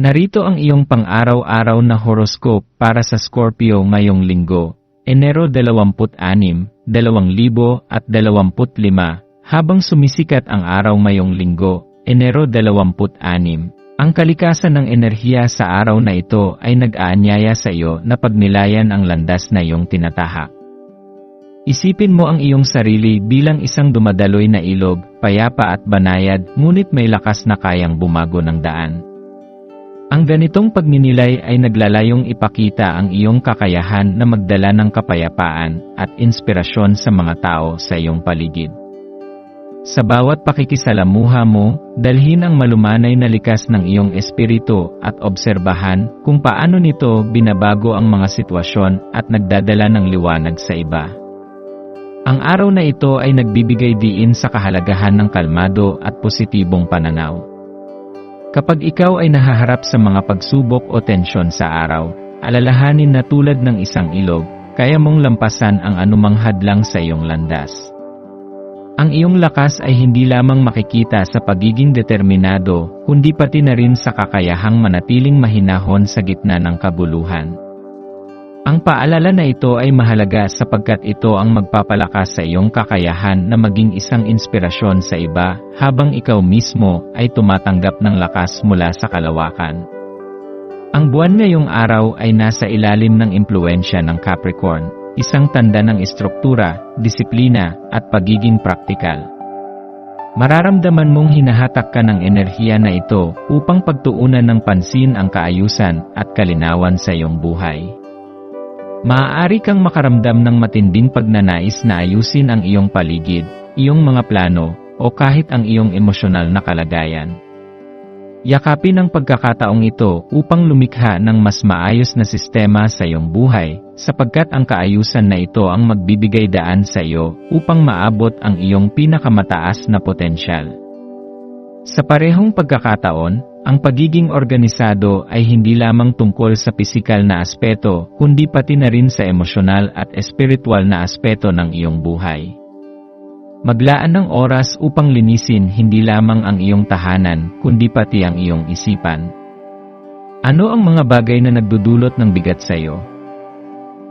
Narito ang iyong pang-araw-araw na horoscope para sa Scorpio ngayong linggo, Enero 26, 2025, habang sumisikat ang araw ngayong linggo, Enero 26. Ang kalikasan ng enerhiya sa araw na ito ay nag-aanyaya sa iyo na pagnilayan ang landas na iyong tinatahak. Isipin mo ang iyong sarili bilang isang dumadaloy na ilog, payapa at banayad, ngunit may lakas na kayang bumago ng daan. Ang ganitong pagninilay ay naglalayong ipakita ang iyong kakayahan na magdala ng kapayapaan at inspirasyon sa mga tao sa iyong paligid. Sa bawat pakikisalamuha mo, dalhin ang malumanay na likas ng iyong espiritu at obserbahan kung paano nito binabago ang mga sitwasyon at nagdadala ng liwanag sa iba. Ang araw na ito ay nagbibigay diin sa kahalagahan ng kalmado at positibong pananaw. Kapag ikaw ay nahaharap sa mga pagsubok o tensyon sa araw, alalahanin na tulad ng isang ilog, kaya mong lampasan ang anumang hadlang sa iyong landas. Ang iyong lakas ay hindi lamang makikita sa pagiging determinado, kundi pati na rin sa kakayahang manatiling mahinahon sa gitna ng kabuluhan. Ang paalala na ito ay mahalaga sapagkat ito ang magpapalakas sa iyong kakayahan na maging isang inspirasyon sa iba habang ikaw mismo ay tumatanggap ng lakas mula sa kalawakan. Ang buwan ngayong araw ay nasa ilalim ng impluensya ng Capricorn, isang tanda ng istruktura, disiplina, at pagiging praktikal. Mararamdaman mong hinahatak ka ng enerhiya na ito upang pagtuunan ng pansin ang kaayusan at kalinawan sa iyong buhay. Maaari kang makaramdam ng matinding pagnanais na ayusin ang iyong paligid, iyong mga plano, o kahit ang iyong emosyonal na kalagayan. Yakapin ang pagkakataong ito upang lumikha ng mas maayos na sistema sa iyong buhay, sapagkat ang kaayusan na ito ang magbibigay daan sa iyo upang maabot ang iyong pinakamataas na potensyal. Sa parehong pagkakataon, ang pagiging organisado ay hindi lamang tungkol sa pisikal na aspeto, kundi pati na rin sa emosyonal at espiritual na aspeto ng iyong buhay. Maglaan ng oras upang linisin hindi lamang ang iyong tahanan, kundi pati ang iyong isipan. Ano ang mga bagay na nagdudulot ng bigat sa iyo?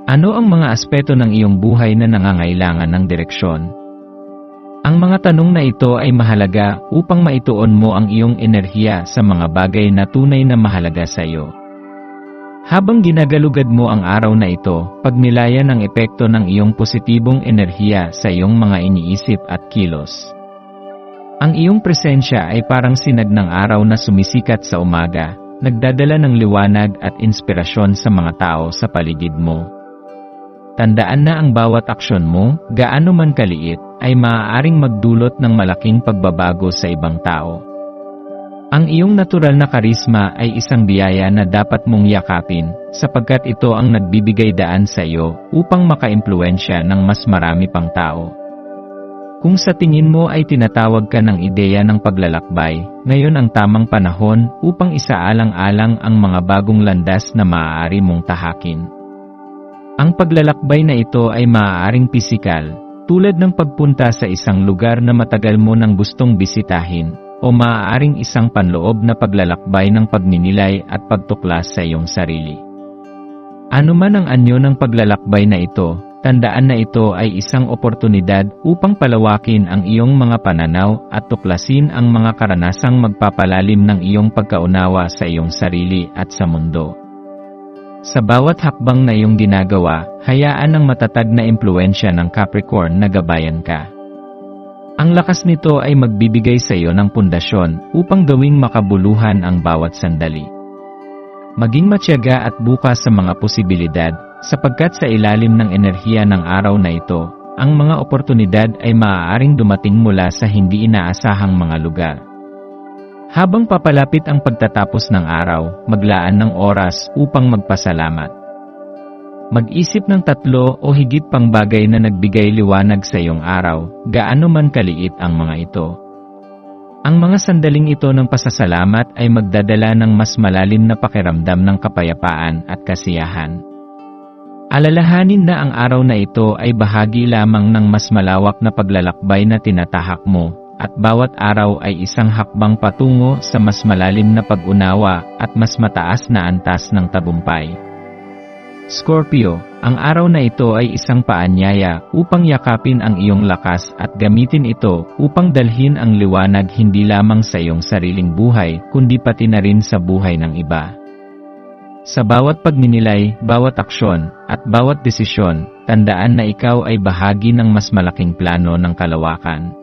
Ano ang mga aspeto ng iyong buhay na nangangailangan ng direksyon? Ang mga tanong na ito ay mahalaga upang maituon mo ang iyong enerhiya sa mga bagay na tunay na mahalaga sa iyo. Habang ginagalugad mo ang araw na ito, pagnilayan ang epekto ng iyong positibong enerhiya sa iyong mga iniisip at kilos. Ang iyong presensya ay parang sinag ng araw na sumisikat sa umaga, nagdadala ng liwanag at inspirasyon sa mga tao sa paligid mo. Tandaan na ang bawat aksyon mo, gaano man kaliit, ay maaaring magdulot ng malaking pagbabago sa ibang tao. Ang iyong natural na karisma ay isang biyaya na dapat mong yakapin, sapagkat ito ang nagbibigay daan sa iyo upang makaimpluensya ng mas marami pang tao. Kung sa tingin mo ay tinatawag ka ng ideya ng paglalakbay, ngayon ang tamang panahon upang isaalang-alang ang mga bagong landas na maaari mong tahakin. Ang paglalakbay na ito ay maaaring pisikal, tulad ng pagpunta sa isang lugar na matagal mo nang gustong bisitahin, o maaaring isang panloob na paglalakbay ng pagninilay at pagtuklas sa iyong sarili. Ano man ang anyo ng paglalakbay na ito, tandaan na ito ay isang oportunidad upang palawakin ang iyong mga pananaw at tuklasin ang mga karanasang magpapalalim ng iyong pagkaunawa sa iyong sarili at sa mundo. Sa bawat hakbang na iyong ginagawa, hayaan ang matatag na impluensya ng Capricorn na gabayan ka. Ang lakas nito ay magbibigay sa iyo ng pundasyon upang gawing makabuluhan ang bawat sandali. Maging matyaga at bukas sa mga posibilidad, sapagkat sa ilalim ng enerhiya ng araw na ito, ang mga oportunidad ay maaaring dumating mula sa hindi inaasahang mga lugar. Habang papalapit ang pagtatapos ng araw, maglaan ng oras upang magpasalamat. Mag-isip ng tatlo o higit pang bagay na nagbigay liwanag sa iyong araw, gaano man kaliit ang mga ito. Ang mga sandaling ito ng pasasalamat ay magdadala ng mas malalim na pakiramdam ng kapayapaan at kasiyahan. Alalahanin na ang araw na ito ay bahagi lamang ng mas malawak na paglalakbay na tinatahak mo, at bawat araw ay isang hakbang patungo sa mas malalim na pag-unawa at mas mataas na antas ng tabumpay. Scorpio, ang araw na ito ay isang paanyaya upang yakapin ang iyong lakas at gamitin ito upang dalhin ang liwanag hindi lamang sa iyong sariling buhay kundi pati na rin sa buhay ng iba. Sa bawat pagninilay, bawat aksyon, at bawat desisyon, tandaan na ikaw ay bahagi ng mas malaking plano ng kalawakan.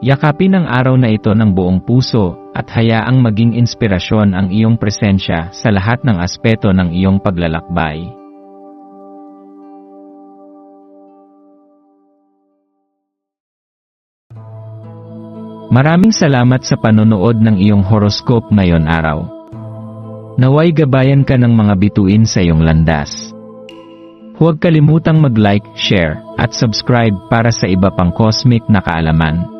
Yakapin ang araw na ito ng buong puso at hayaang maging inspirasyon ang iyong presensya sa lahat ng aspeto ng iyong paglalakbay. Maraming salamat sa panonood ng iyong horoscope ngayon araw. Naway gabayan ka ng mga bituin sa iyong landas. Huwag kalimutang mag-like, share, at subscribe para sa iba pang cosmic na kaalaman.